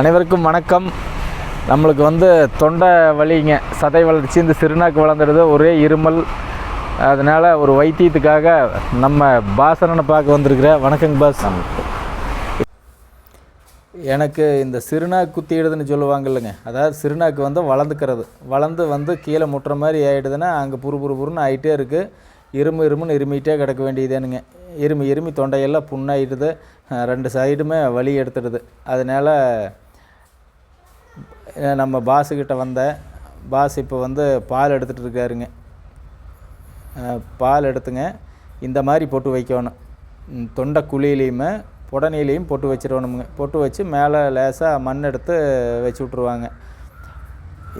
அனைவருக்கும் வணக்கம். நம்மளுக்கு வந்து தொண்டை வலிங்க சதை வளர்ச்சி இந்த சிறுநாக்கு வளர்ந்துடுது ஒரே இருமல். அதனால் ஒரு வைத்தியத்துக்காக நம்ம பாசனனை பார்க்க வந்திருக்கிற. வணக்கங்க பாஸ். எனக்கு இந்த சிறுநாக்கு குத்திடுதுன்னு சொல்லுவாங்க இல்லைங்க அதாவது சிறுநாக்கு வந்து வளர்ந்துக்கிறது. வளர்ந்து வந்து கீழே முட்டுற மாதிரி ஆகிடுதுன்னா அங்கே புரு புரு புருன்னு ஆகிட்டே இருக்குது இருமு இருமுன்னு இருமிட்டே கிடக்க வேண்டியதுனுங்க. இருமி இருமி தொண்டையெல்லாம் புண்ணாயிடுது. ரெண்டு சைடுமே வலி எடுத்துடுது. அதனால் நம்ம பாஸுக்கிட்ட வந்தேன் பாஸ் இப்போ வந்து பால் எடுத்துகிட்டு இருக்காருங்க. பால் எடுத்துங்க. இந்த மாதிரி பொட்டு வைக்கணும். தொண்டை குழியிலையுமே புடனையிலையும் பொட்டு வச்சிடணுமுங்க பொட்டு வச்சு மேலே லேசாக மண் எடுத்து வச்சு விட்ருவாங்க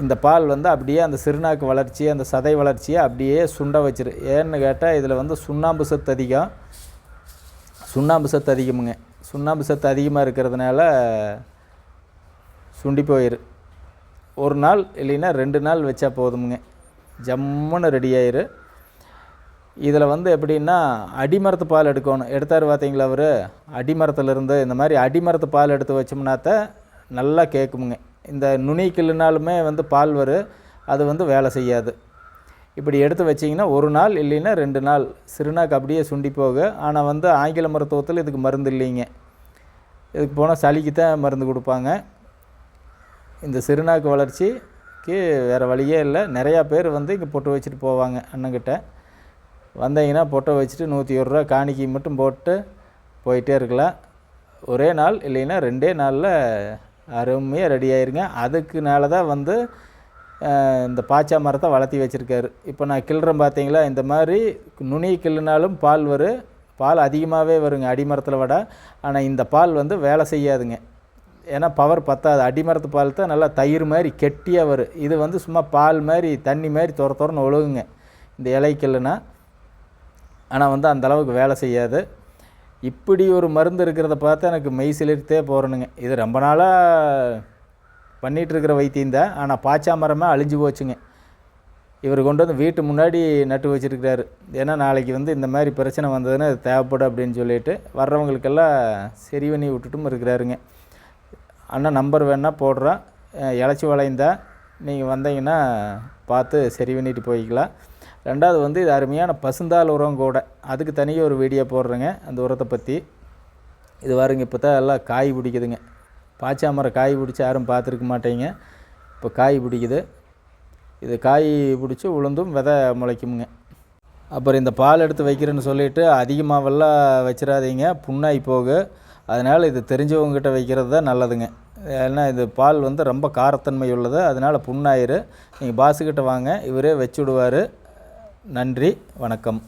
இந்த பால் வந்து அப்படியே அந்த சிறுநாக்கு வளர்ச்சி அந்த சதை வளர்ச்சியை அப்படியே சுண்ட வச்சிரு. ஏன்னு கேட்டால் இதில் வந்து சுண்ணாம்பு சத்து அதிகம். சுண்ணாம்பு சத்து அதிகமுங்க. சுண்ணாம்பு சத்து அதிகமாக இருக்கிறதுனால சுண்டி போயிரு. ஒரு நாள் இல்லைன்னா ரெண்டு நாள் வச்சா போதுமுங்க. ஜம்முன்னு ரெடி ஆயிரு. இதில் வந்து எப்படின்னா அடிமரத்து பால் எடுக்கணும். எடுத்தார் பார்த்தீங்களா அவர்? அடிமரத்துலேருந்து இந்த மாதிரி அடிமரத்து பால் எடுத்து வச்சோம்னாத்த நல்லா கேட்குமுங்க இந்த நுனி கிள்ளுனாலுமே வந்து பால் வரும் அது வந்து வேலை செய்யாது. இப்படி எடுத்து வச்சிங்கன்னா ஒரு நாள் இல்லைன்னா ரெண்டு நாள். சிறுநாக்கு அப்படியே சுண்டி போக. ஆனால் வந்து ஆங்கில மருத்துவத்தில் இதுக்கு மருந்து இல்லைங்க. இதுக்கு போனால் சளிக்கு தான் மருந்து கொடுப்பாங்க. இந்த சிறுநாக்கு வளர்ச்சிக்கு வேறு வழியே இல்லை. நிறையா பேர் வந்து இங்கே பொட்டு வச்சுட்டு போவாங்க அண்ணங்கிட்ட. வந்தீங்கன்னா பொட்டை வச்சுட்டு நூற்றி ஒரு ரூபா காணிக்கை மட்டும் போட்டு போயிட்டே இருக்கலாம். ஒரே நாள் இல்லைன்னா ரெண்டே நாளில் அருமையாக ரெடி ஆயிருங்க. அதுக்குனால தான் வந்து இந்த பாச்சா மரத்தை வளர்த்தி வச்சுருக்காரு. இப்போ நான் கிள்றேன் பார்த்தீங்களா? இந்த மாதிரி நுனி கிள்ளுனாலும் பால் வரும். பால் அதிகமாகவே வருங்க அடிமரத்தில் விட. ஆனால் இந்த பால் வந்து வேலை செய்யாதுங்க. ஏன்னா பவர் பத்தாது. அடிமரத்து பால் தான் நல்லா தயிர் மாதிரி கெட்டியாக வரும். இது வந்து சும்மா பால் மாதிரி தண்ணி மாதிரி துற துறன்னு ஒழுகுங்க. இந்த இலைக்கல்லுனா ஆனால் வந்து அந்தளவுக்கு வேலை செய்யாது. இப்படி ஒரு மருந்து இருக்கிறத பார்த்தா எனக்கு மெய் சிலிர்த்தே போகிறணுங்க இது ரொம்ப நாளாக பண்ணிகிட்ருக்கிற வைத்தியம் தான். ஆனால் பாச்சா மரமே அழிஞ்சு போச்சுங்க. இவர் கொண்டு வந்து வீட்டு முன்னாடி நட்டு வச்சுருக்கிறாரு. ஏன்னா நாளைக்கு வந்து இந்த மாதிரி பிரச்சனை வந்ததுன்னா அது தேவைப்படும் அப்படின்னு சொல்லிட்டு வர்றவங்களுக்கெல்லாம் சரி பண்ணி விட்டுட்டும் இருக்கிறாருங்க. அண்ணா நம்பர் வேணால் போடுறேன். அஹ் இளச்சி வளைந்தா நீங்கள் வந்தீங்கன்னா பார்த்து சரி பண்ணிட்டு போய்க்கலாம். ரெண்டாவது வந்து இது அருமையான பசுந்தால் உரம் கூட. அதுக்கு தனியாக ஒரு வீடியோ போடுறேங்க அந்த உரத்தை பற்றி இது வருங்க இப்போ தான் எல்லாம் காய் பிடிக்குதுங்க. பாய்ச்சாமரம் காய் பிடிச்சி யாரும் பார்த்துருக்க மாட்டேங்க. இப்போ காய் பிடிக்குது. இது காய் பிடிச்சி உளுந்தும் விதை முளைக்குமுங்க. அப்புறம் இந்த பால் எடுத்து வைக்கிறேன்னு சொல்லிவிட்டு அதிகமாகவெல்லாம் வச்சிடாதீங்க புண்ணாய் போகு. அதனால் இது தெரிஞ்சவங்ககிட்ட வைக்கிறது தான் நல்லதுங்க. ஏன்னா இது பால் வந்து ரொம்ப காரத்தன்மை உள்ளது அதனால் புண்ணாயிரு. நீங்கள் பாசுக்கிட்ட வாங்க. இவரே வச்சு விடுவார் நன்றி. வணக்கம்.